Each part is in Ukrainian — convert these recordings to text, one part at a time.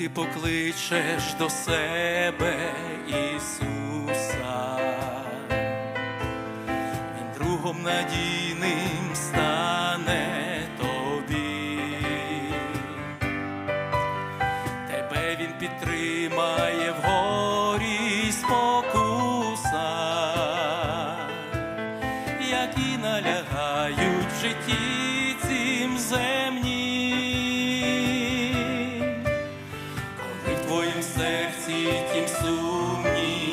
ти покличеш до себе Ісуса, Він другом надійним стане тобі, тебе Він підтримає в горі спокуса, які налягають в житті цим землям. великим сумнів.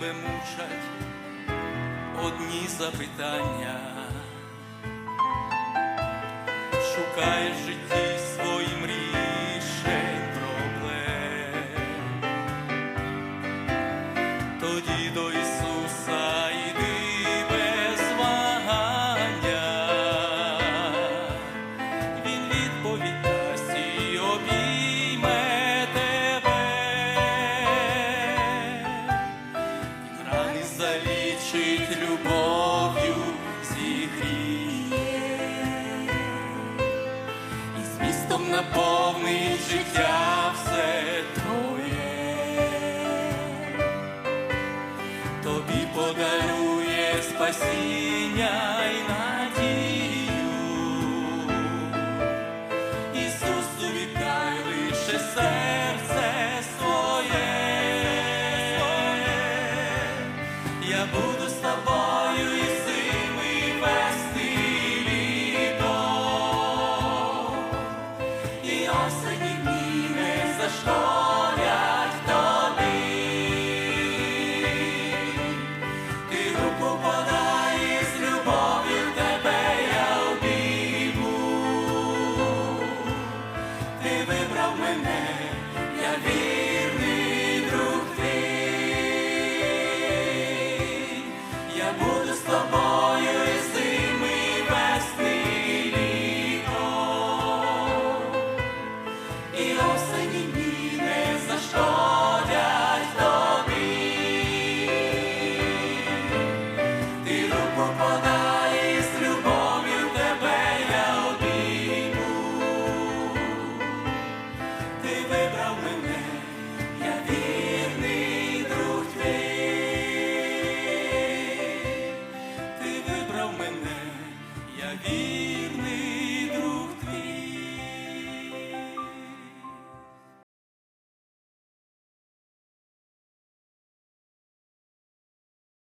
тебе мучать одні запитання, шукаєш життя. спасіння і надію, Ісусу віддай лише серце своє, я буду.